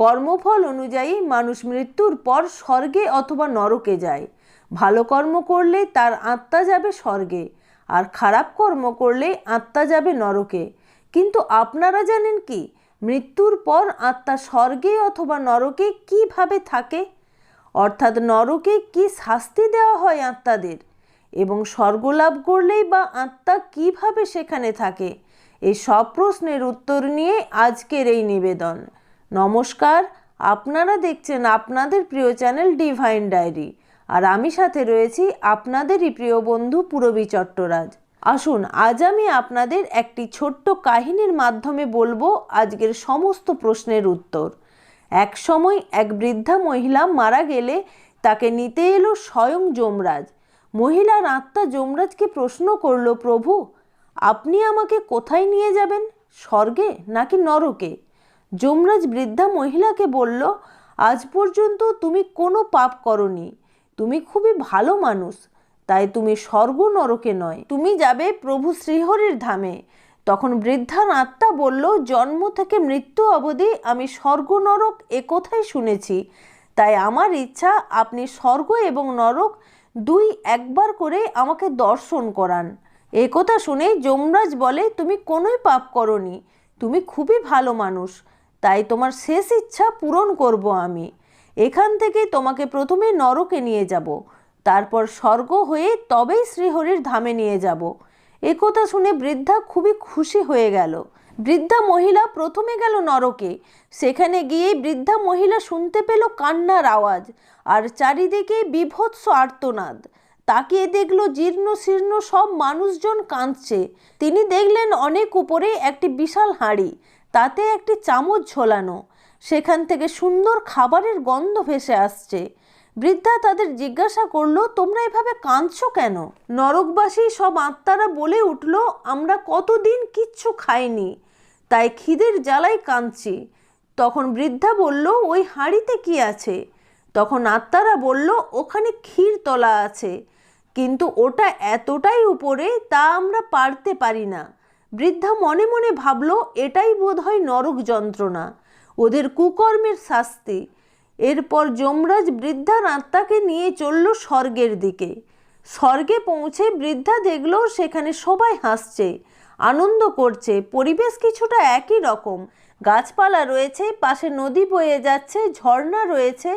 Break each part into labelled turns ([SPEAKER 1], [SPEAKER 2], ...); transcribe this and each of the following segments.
[SPEAKER 1] কর্মফল অনুযায়ী মানুষ মৃত্যুর পর স্বর্গে অথবা নরকে যায়। ভালো কর্ম করলে তার আত্মা যাবে স্বর্গে, আর খারাপ কর্ম করলে আত্মা যাবে নরকে। কিন্তু আপনারা জানেন কি, মৃত্যুর পর আত্মা স্বর্গে অথবা নরকে কীভাবে থাকে? অর্থাৎ নরকে কি শাস্তি দেওয়া হয় আত্মাদের? এবং স্বর্গলাভ করলেই বা আত্মা কীভাবে সেখানে থাকে? এই সব প্রশ্নের উত্তর নিয়ে আজকের এই নিবেদন। নমস্কার, আপনারা দেখছেন আপনাদের প্রিয় চ্যানেল ডিভাইন ডায়েরি। আর আমি সাথে রয়েছি আপনাদেরই প্রিয় বন্ধু পুরবী চট্টরাজ। আসুন, আজ আমি আপনাদের একটি ছোট্ট কাহিনীর মাধ্যমে বলব আজকের সমস্ত প্রশ্নের উত্তর। এক সময় এক বৃদ্ধা মহিলা মারা গেলে তাকে নিতে এলো স্বয়ং যমরাজ। মহিলার আত্মা যমরাজকে প্রশ্ন করল, প্রভু, আপনি আমাকে কোথায় নিয়ে যাবেন? স্বর্গে নাকি নরকে? যমরাজ বৃদ্ধা মহিলাকে বলল, আজ পর্যন্ত তুমি কোনো পাপ করনি। তুমি খুবই ভালো মানুষ। তাই তুমি স্বর্গ নরকে নয়। তুমি যাবে প্রভু শ্রীহরির ধামে। তখন বৃদ্ধার আত্মা বলল, জন্ম থেকে মৃত্যু অবধি আমি স্বর্গ নরক একথাই শুনেছি। তাই আমার ইচ্ছা, আপনি স্বর্গ এবং নরক দুই একবার করে আমাকে দর্শন করান। একথা শুনে যমরাজ বলে, তুমি কোনোই পাপ করনি। তুমি খুবই ভালো মানুষ। তাই তোমার শেষ ইচ্ছা পূরণ করব আমি। এখান থেকে তোমাকে প্রথমে নরকে নিয়ে যাব, তারপর স্বর্গ হয়ে তবেই শ্রীহরির ধামে নিয়ে যাব। একথা শুনে বৃদ্ধা খুবই খুশি হয়ে গেল। বৃদ্ধা মহিলা প্রথমে গেল নরকে, সেখানে গিয়ে বৃদ্ধা মহিলা শুনতে পেল কান্নার আওয়াজ আর চারিদিকে বিভৎস আর্তনাদ। তাকিয়ে দেখল জীর্ণ শীর্ণ সব মানুষজন কাঁদছে। তিনি দেখলেন অনেক উপরে একটি বিশাল হাঁড়ি তাতে একটি চামচ ঝোলানো। সেখান থেকে সুন্দর খাবারের গন্ধ ভেসে আসছে। বৃদ্ধা তাদের জিজ্ঞাসা করল, তোমরা এভাবে কাঁদছো কেন? নরকবাসী সব আত্মারা বলে উঠল, আমরা কতদিন কিচ্ছু খাইনি, তাই খিদের জ্বালাই কাঁদছি। তখন বৃদ্ধা বলল, ওই হাঁড়িতে কি আছে? তখন আত্মারা বলল, ওখানে ক্ষীর তলা আছে, কিন্তু ওটা এতটাই উপরে, তা আমরা পারতে পারি না। বৃদ্ধা মনে মনে ভাবল, এটাই বোধহয় নরক যন্ত্রণা। ওদের কুকর্মের শাস্তি। এরপর যমরাজ বৃদ্ধার আত্মাকে নিয়ে চলল স্বর্গের দিকে। স্বর্গে পৌঁছে বৃদ্ধা দেখল সেখানে সবাই হাসছে, আনন্দ করছে, পরিবেশ কিছুটা একই রকম। গাছপালা রয়েছে, পাশে নদী বয়ে যাচ্ছে, ঝর্ণা রয়েছে,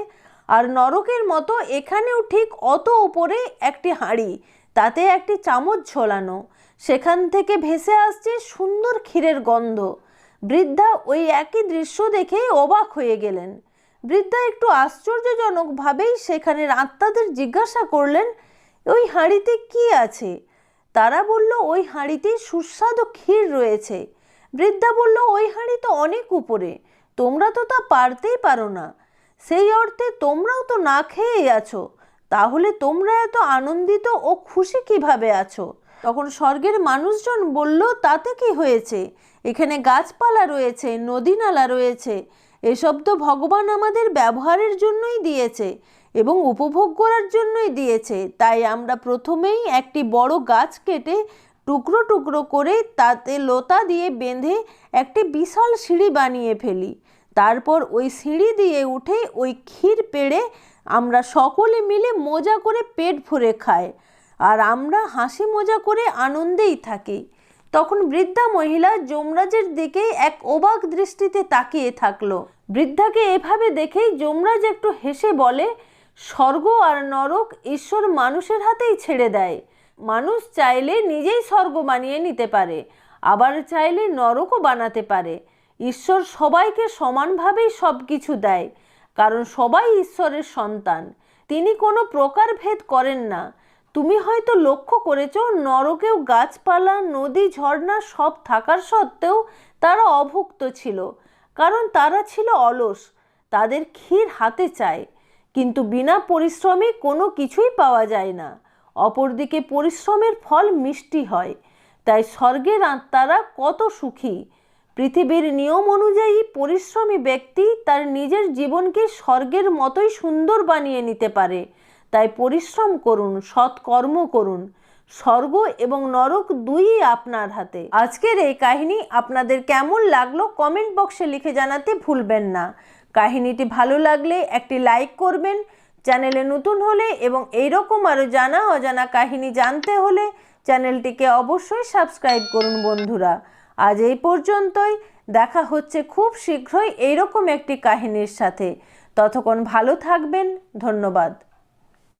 [SPEAKER 1] আর নরকের মতো এখানেও ঠিক অত ওপরে একটি হাঁড়ি, তাতে একটি চামচ ঝোলানো। সেখান থেকে ভেসে আসছে সুন্দর ক্ষীরের গন্ধ। বৃদ্ধা ওই একই দৃশ্য দেখে অবাক হয়ে গেলেন। বৃদ্ধা একটু আশ্চর্যজনকভাবেই সেখানের আত্মাদের জিজ্ঞাসা করলেন, ওই হাঁড়িতে কি আছে? তারা বলল, ওই হাঁড়িতে সুস্বাদু ক্ষীর রয়েছে। বৃদ্ধা বলল, ওই হাঁড়ি তো অনেক উপরে, তোমরা তো তা পারতেই পারো না। সেই অর্থে তোমরাও তো না খেয়েই আছো, তাহলে তোমরা এত আনন্দিত ও খুশি কীভাবে আছো? তখন স্বর্গের মানুষজন বলল, তাতে কি হয়েছে? এখানে গাছপালা রয়েছে নদী নালা রয়েছে। এসব তো ভগবান আমাদের ব্যবহারের জন্যই দিয়েছে এবং উপভোগ করার জন্যই দিয়েছে। তাই আমরা প্রথমেই একটি বড় গাছ কেটে টুকরো টুকরো করে তাতে লোতা দিয়ে বেঁধে একটি বিশাল সিঁড়ি বানিয়ে ফেলি। তারপর ওই সিঁড়ি দিয়ে উঠে ওই ক্ষীর পেড়ে আমরা সকলে মিলে মজা করে পেট ভরে খাই। আর আমরা হাসি মজা করে আনন্দেই থাকি। তখন বৃদ্ধা মহিলা যমরাজের দিকে এক অবাক দৃষ্টিতে তাকিয়ে থাকল। বৃদ্ধাকে এভাবে দেখেই যমরাজ একটু হেসে বলে, স্বর্গ আর নরক ঈশ্বর মানুষের হাতেই ছেড়ে দেয়। মানুষ চাইলে নিজেই স্বর্গ বানিয়ে নিতে পারে, আবার চাইলে নরকও বানাতে পারে। ঈশ্বর সবাইকে সমানভাবেই সব কিছু দেয়, কারণ সবাই ঈশ্বরের সন্তান। তিনি কোনো প্রকার ভেদ করেন না। তুমি হয়তো লক্ষ্য করেছ, নরকেও গাছপালা, নদী, ঝর্ণা সব থাকার সত্ত্বেও তারা অভুক্ত ছিল, কারণ তারা ছিল অলস, তাদের ক্ষীর হাতে চায়, কিন্তু বিনা পরিশ্রমে কোনো কিছুই পাওয়া যায় না। অপরদিকে পরিশ্রমের ফল মিষ্টি হয়, তাই স্বর্গের আত্মারা কত সুখী। পৃথিবীর নিয়ম অনুযায়ী পরিশ্রমী ব্যক্তি তার নিজের জীবনকে স্বর্গের মতোই সুন্দর বানিয়ে নিতে পারে তাই পরিশ্রম করুন, সৎকর্ম করুন। স্বর্গ এবং নরক দুই আপনার হাতে। আজকের এই কাহিনী আপনাদের কেমন লাগল কমেন্ট বক্সে লিখে জানাতে ভুলবেন না। কাহিনীটি ভালো লাগলে একটি লাইক করবেন, চ্যানেলে নতুন হলে এবং এইরকম আরও জানা অজানা কাহিনী জানতে হলে চ্যানেলটিকে অবশ্যই সাবস্ক্রাইব করুন বন্ধুরা। আজ এই পর্যন্তই, দেখা হচ্ছে খুব শীঘ্রই এইরকম একটি কাহিনীর সাথে। ততক্ষণ ভালো থাকবেন, ধন্যবাদ।